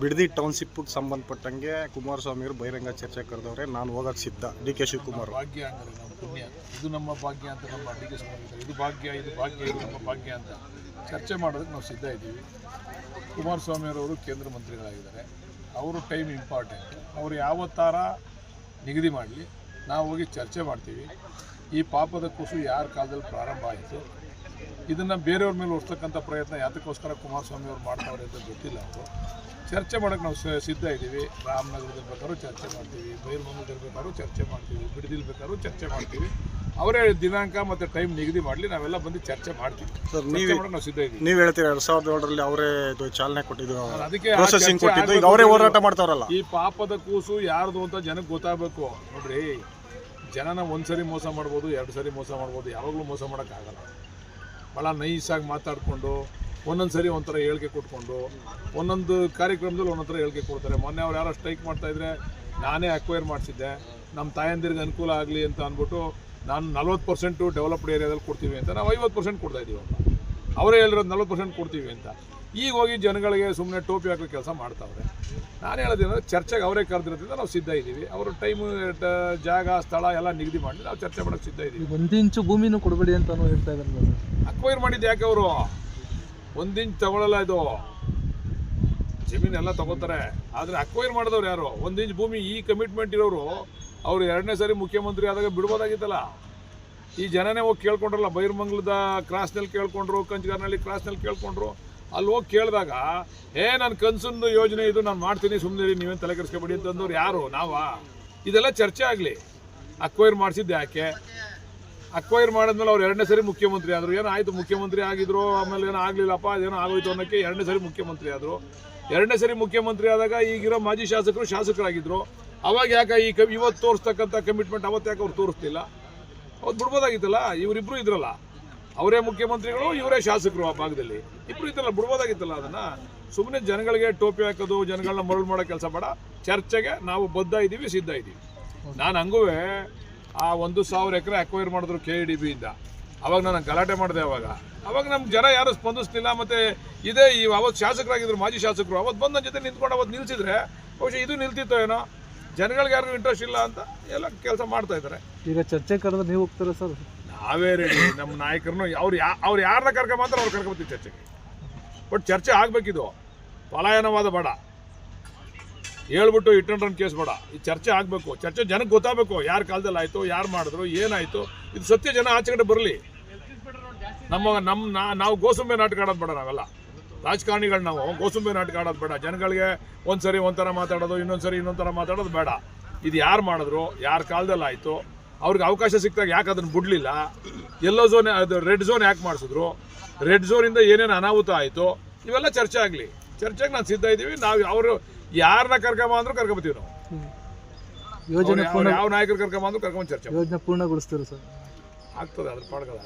ಬಿಡದಿ ಟೌನ್ಶಿಪ್ಗೆ ಸಂಬಂಧಪಟ್ಟಂಗೆ ಕುಮಾರಸ್ವಾಮಿ ಅವರು ಬಹಿರಂಗ ಚರ್ಚೆ ಕರೆದವ್ರೆ ನಾನು ಹೋಗಕ್ಕೆ ಸಿದ್ಧ. ಡಿ ಕೆ ಶಿವಕುಮಾರ್ ಭಾಗ್ಯ ಇದು ನಮ್ಮ ಭಾಗ್ಯ ಅಂತ ನಮ್ಮ ಅಡಿಗೆ ಸ್ವಾಮಿ ಇದು ಭಾಗ್ಯ ಇದು ಭಾಗ್ಯ, ಇದು ನಮ್ಮ ಭಾಗ್ಯ ಅಂತ ಚರ್ಚೆ ಮಾಡೋದಕ್ಕೆ ನಾವು ಸಿದ್ಧ ಇದ್ದೀವಿ. ಕುಮಾರಸ್ವಾಮಿಯವರು ಕೇಂದ್ರ ಮಂತ್ರಿಗಳಾಗಿದ್ದಾರೆ. ಅವರು ಟೈಮ್ ಇಂಪಾರ್ಟೆಂಟ್. ಅವರು ಥರ ನಿಗದಿ ಮಾಡಲಿ. ನಾವು ಹೋಗಿ ಚರ್ಚೆ ಮಾಡ್ತೀವಿ. ಈ ಪಾಪದ ಕೂಸು ಯಾರ ಕಾಲದಲ್ಲಿ ಪ್ರಾರಂಭ ಆಯಿತು? ಇದನ್ನು ಬೇರೆಯವ್ರ ಮೇಲೆ ಹೊರ್ತಕ್ಕಂಥ ಪ್ರಯತ್ನ ಯಾತಕ್ಕೋಸ್ಕರ ಕುಮಾರಸ್ವಾಮಿ ಅವ್ರು ಮಾಡ್ತಾವ್ರೆ ಅಂತ ಗೊತ್ತಿಲ್ಲ ಅವರು. ಚರ್ಚೆ ಮಾಡೋಕ್ಕೆ ನಾವು ಸಿದ್ಧ ಇದ್ದೀವಿ. ರಾಮನಗರದಲ್ಲಿ ಬೇಕಾದ್ರೂ ಚರ್ಚೆ ಮಾಡ್ತೀವಿ. ಬೈರ್ಮಂಗಲದಲ್ಲಿ ಬೇಕಾದ್ರೂ ಚರ್ಚೆ ಮಾಡ್ತೀವಿ. ಬಿಡದಿಲ್ ಬೇಕಾದ್ರೂ ಚರ್ಚೆ ಮಾಡ್ತೀವಿ. ಅವರೇ ದಿನಾಂಕ ಮತ್ತು ಟೈಮ್ ನಿಗದಿ ಮಾಡಲಿ ನಾವೆಲ್ಲ ಬಂದು ಚರ್ಚೆ ಮಾಡ್ತೀವಿ. ಸರ್ ನೀವು ನಾವು ಸಿದ್ಧ ಇದ್ದೀವಿ. ನೀವು ಹೇಳ್ತೀರಾ ಎರಡು ಸಾವಿರದ ಏಳರಲ್ಲಿ ಅವರೇ ಇದು ಚಾಲನೆ ಕೊಟ್ಟಿದ್ದು? ಅದಕ್ಕೆ ಪ್ರೊಸೆಸಿಂಗ್ ಕೊಟ್ಟಿದ್ದು. ಈಗ ಅವರೇ ಹೋರಾಟ ಮಾಡ್ತಾರಲ್ಲ ಈ ಪಾಪದ ಕೂಸು ಯಾರ್ದು ಅಂತ ಜನಕ್ಕೆ ಗೊತ್ತಾಗಬೇಕು. ನೋಡ್ರಿ ಜನನ ಒಂದು ಸರಿ ಮೋಸ ಮಾಡ್ಬೋದು ಎರಡು ಸರಿ ಮೋಸ ಮಾಡ್ಬೋದು ಯಾವಾಗಲೂ ಮೋಸ ಮಾಡೋಕ್ಕಾಗಲ್ಲ. ಭಾಳ ನೈಸಾಗಿ ಮಾತಾಡಿಕೊಂಡು, ಒಂದೊಂದು ಸರಿ ಒಂಥರ ಹೇಳಿಕೆ ಕೊಟ್ಕೊಂಡು, ಒಂದೊಂದು ಕಾರ್ಯಕ್ರಮದಲ್ಲಿ ಥರ ಹೇಳಿಕೆ ಕೊಡ್ತಾರೆ. ಮೊನ್ನೆ ಅವ್ರು ಯಾರೋ ಸ್ಟ್ರೈಕ್ ಮಾಡ್ತಾಯಿದ್ರೆ ನಾನೇ ಅಕ್ವೈರ್ ಮಾಡಿಸಿದ್ದೆ. ನಮ್ಮ ತಾಯಂದಿರಿಗೆ ಅನುಕೂಲ ಆಗಲಿ ಅಂತ ಅಂದ್ಬಿಟ್ಟು ನಾನು ನಲ್ವತ್ತು ಪರ್ಸೆಂಟು ಡೆವಲಪ್ಡ್ ಏರಿಯಾದಲ್ಲಿ ಕೊಡ್ತೀವಿ ಅಂತ ನಾವು ಐವತ್ತು ಪರ್ಸೆಂಟ್ ಕೊಡ್ತಾ ಇದ್ದೀವಿ ಅಂತ ಅವರೇ ಹೇಳಿರೋದು ನಲ್ವತ್ತು ಪರ್ಸೆಂಟ್ ಕೊಡ್ತೀವಿ ಅಂತ. ಈಗ ಹೋಗಿ ಜನಗಳಿಗೆ ಸುಮ್ಮನೆ ಟೋಪಿ ಹಾಕೋ ಕೆಲಸ ಮಾಡ್ತಾವ್ರೆ. ನಾನು ಹೇಳೋದೇನಂದ್ರೆ ಚರ್ಚೆಗೆ ಅವರೇ ಕರೆದಿರೋದ್ರಿಂದ ನಾವು ಸಿದ್ಧ ಇದ್ದೀವಿ. ಅವರು ಟೈಮು ಜಾಗ ಸ್ಥಳ ಎಲ್ಲ ನಿಗದಿ ಮಾಡಿ ನಾವು ಚರ್ಚೆ ಮಾಡೋಕ್ಕೆ ಸಿದ್ಧ ಇದ್ದೀವಿ. ಒಂದಿಂಚು ಒಂದು ಇಂಚು ಭೂಮಿನೂ ಕೊಡಬೇಡಿ ಅಂತ ಹೇಳ್ತಾ ಇದ್ದಾರೆ ಅಕ್ವೈರ್ ಮಾಡಿದ್ದು ಯಾಕೆ ಅವರು? ಒಂದು ಇಂಚು ತಗೊಳ್ಳಲ್ಲ ಇದು. ಜಮೀನೆಲ್ಲ ತಗೋತಾರೆ. ಆದರೆ ಅಕ್ವೈರ್ ಮಾಡಿದವ್ರು ಯಾರು? ಒಂದು ಇಂಚ್ ಭೂಮಿ ಈ ಕಮಿಟ್ಮೆಂಟ್ ಇರೋರು ಅವ್ರು ಎರಡನೇ ಸಾರಿ ಮುಖ್ಯಮಂತ್ರಿ ಆದಾಗ ಬಿಡ್ಬೋದಾಗಿತ್ತಲ್ಲ. ಈ ಜನನೇ ಹೋಗಿ ಕೇಳ್ಕೊಂಡ್ರಲ್ಲ, ಬೈರ್ಮಂಗ್ಲದ ಕ್ರಾಸ್ನಲ್ಲಿ ಕೇಳ್ಕೊಂಡ್ರು ಕಂಚಗಾರ್ನಲ್ಲಿ ಕ್ರಾಸ್ನಲ್ಲಿ ಕೇಳ್ಕೊಂಡ್ರು, ಅಲ್ಲಿ ಹೋಗಿ ಕೇಳಿದಾಗ, ಏ ನನ್ನ ಕನ್ಸೊಂದು ಯೋಜನೆ ಇದು, ನಾನು ಮಾಡ್ತೀನಿ ಸುಮ್ಮನೆ ನೀವೇನು ತಲೆ ಕೆಡಿಸ್ಕೊಬೇಡಿ ಅಂತಂದವ್ರು ಯಾರು? ನಾವಾ? ಇದೆಲ್ಲ ಚರ್ಚೆ ಆಗಲಿ. ಅಕ್ವೈರ್ ಮಾಡಿಸಿದ್ದು ಯಾಕೆ? ಅಕ್ವೈರ್ ಮಾಡಿದ್ಮೇಲೆ ಅವ್ರು ಎರಡನೇ ಸರಿ ಮುಖ್ಯಮಂತ್ರಿ ಆದರು. ಏನೋ ಆಯಿತು, ಮುಖ್ಯಮಂತ್ರಿ ಆಗಿದ್ರು, ಆಮೇಲೆ ಏನೋ ಆಗಲಿಲ್ಲಪ್ಪ, ಅದೇನೋ ಆಗೋಯ್ತು ಅನ್ನೋಕ್ಕೆ ಎರಡನೇ ಸರಿ ಮುಖ್ಯಮಂತ್ರಿ ಆದರು. ಎರಡನೇ ಸರಿ ಮುಖ್ಯಮಂತ್ರಿ ಆದಾಗ ಈಗಿರೋ ಮಾಜಿ ಶಾಸಕರು ಶಾಸಕರಾಗಿದ್ದರು ಅವಾಗ ಯಾಕೆ ಈ ಕ ಇವತ್ತು ತೋರಿಸ್ತಕ್ಕಂಥ ಕಮಿಟ್ಮೆಂಟ್ ಅವತ್ತು ಯಾಕೆ ಅವ್ರು ತೋರಿಸ್ತಿಲ್ಲ? ಅವತ್ತು ಬಿಡ್ಬೋದಾಗಿತ್ತಲ್ಲ? ಇವರಿಬ್ರು ಇದ್ರಲ್ಲ. ಅವರೇ ಮುಖ್ಯಮಂತ್ರಿಗಳು, ಇವರೇ ಶಾಸಕರು ಆ ಭಾಗದಲ್ಲಿ. ಇಬ್ರು ಇದ್ರಲ್ಲ, ಬಿಡ್ಬೋದಾಗಿತ್ತಲ್ಲ ಅದನ್ನ? ಸುಮ್ಮನೆ ಜನಗಳಿಗೆ ಟೋಪಿ ಹಾಕೋದು, ಜನಗಳನ್ನ ಮರಳು ಮಾಡೋ ಕೆಲಸ ಬೇಡ. ಚರ್ಚೆಗೆ ನಾವು ಬದ್ಧ ಇದ್ದೀವಿ ಸಿದ್ಧ ಇದ್ದೀವಿ ನಾನು ಹಂಗೂ ಆ ಒಂದು ಸಾವಿರ ಎಕರೆ ಅಕ್ವೈರ್ ಮಾಡಿದ್ರು ಕೆ ಇ ಡಿ ಬಿಯಿಂದ ಅವಾಗ ನಾನು ಗಲಾಟೆ ಮಾಡಿದೆ ಅವಾಗ. ಅವಾಗ ನಮ್ಮ ಜನ ಯಾರು ಸ್ಪಂದಿಸ್ತಿಲ್ಲ ಮತ್ತು ಇದೇ ಈ ಅವತ್ತು ಶಾಸಕರಾಗಿದ್ರು ಮಾಜಿ ಶಾಸಕರು. ಅವತ್ತು ಬಂದು ನನ್ನ ಜೊತೆ ನಿಂತ್ಕೊಂಡು ಅವತ್ತು ನಿಲ್ಸಿದ್ರೆ, ಬಹುಶಃ ಇದು ನಿಲ್ತಿತ್ತೋ ಏನೋ? ಜನಗಳಿಗೆ ಯಾರಿಗೂ ಇಂಟ್ರೆಸ್ಟ್ ಇಲ್ಲ ಅಂತ ಎಲ್ಲ ಕೆಲಸ ಮಾಡ್ತಾ ಇದ್ದಾರೆ. ಈಗ ಚರ್ಚೆ ಕರೆದ್ರೆ ನೀವು ಹೋಗ್ತೀರಾ ಸರ್? ನಾವೇ ರೆಡಿ ನಮ್ಮ ನಾಯಕರನ್ನು ಅವ್ರು ಯಾ ಅವ್ರು ಯಾರನ್ನ ಕರ್ಕೊಂಬಂದ್ರೆ ಅವ್ರು ಕರ್ಕೊಂಬತ್ತೀವಿ ಚರ್ಚೆಗೆ. ಬಟ್ ಚರ್ಚೆ ಆಗಬೇಕಿದು. ಪಲಾಯನವಾದ ಬೇಡ. ಹೇಳ್ಬಿಟ್ಟು ಇಟ್ ರನ್ ಕೇಸ್ ಬೇಡ. ಈ ಚರ್ಚೆ ಆಗಬೇಕು. ಚರ್ಚೆ ಜನಕ್ಕೆ ಗೊತ್ತಾಗಬೇಕು. ಯಾರ ಕಾಲದಲ್ಲಿ ಆಯಿತು ಯಾರು ಮಾಡಿದ್ರು ಏನಾಯಿತು. ಇದು ಸತ್ಯ ಜನ ಆಚೆ ಕಡೆ ಬರಲಿ. ನಮ್ಮ ನಮ್ಮ ನಾವು ಗೋಸುಂಬೆ ನಾಟಕ ಆಡೋದು ಬೇಡ ನಾವೆಲ್ಲ. ರಾಜಕಾರಣಿಗಳು ನಾವು ಗೋಸುಂಬೆ ನಾಟಕ ಆಡೋದು ಬೇಡ. ಜನಗಳಿಗೆ ಒಂದು ಸರಿ ಒಂಥರ ಮಾತಾಡೋದು ಇನ್ನೊಂದ್ಸರಿ ಇನ್ನೊಂಥರ ಇನ್ನೊಂದು ಥರ ಮಾತಾಡೋದು ಬೇಡ. ಇದು ಯಾರು ಮಾಡಿದ್ರು ಯಾರ ಕಾಲದಲ್ಲಿ ಆಯಿತು ಅವ್ರಿಗೆ ಅವಕಾಶ ಸಿಕ್ಕಾಗ ಯಾಕೆ ಅದನ್ನು ಬಿಡಲಿಲ್ಲ? ಎಲ್ಲೋ ಝೋನ್ ಅದು ರೆಡ್ ಝೋನ್ ಯಾಕೆ ಮಾಡಿಸಿದ್ರು? ರೆಡ್ ಝೋನಿಂದ ಏನೇನು ಅನಾಹುತ ಆಯಿತು? ಇವೆಲ್ಲ ಚರ್ಚೆ ಆಗಲಿ. ಚರ್ಚೆಗೆ ನಾನು ಸಿದ್ಧ ಇದ್ದೀವಿ. ನಾವು ಅವರು ಯಾರನ್ನ ಕರ್ಕೊಂಬ ಅಂದ್ರೂ ಕರ್ಕೊಂಬತ್ತೀವಿ ನಾವು. ಯೋಜನೆ ಯಾವ- ನಾಯಕರು ಕರ್ಕೊಂಬ ಅಂದ್ರೂ ಕರ್ಕೊಂಬಂದು ಚರ್ಚೆ. ಯೋಜನೆ ಪೂರ್ಣಗೊಳಿಸ್ತೀರಾ ಸರ್? ಆಗ್ತದೆ ಅದ್ರ ಪಾಡ್ಗಲ್ಲ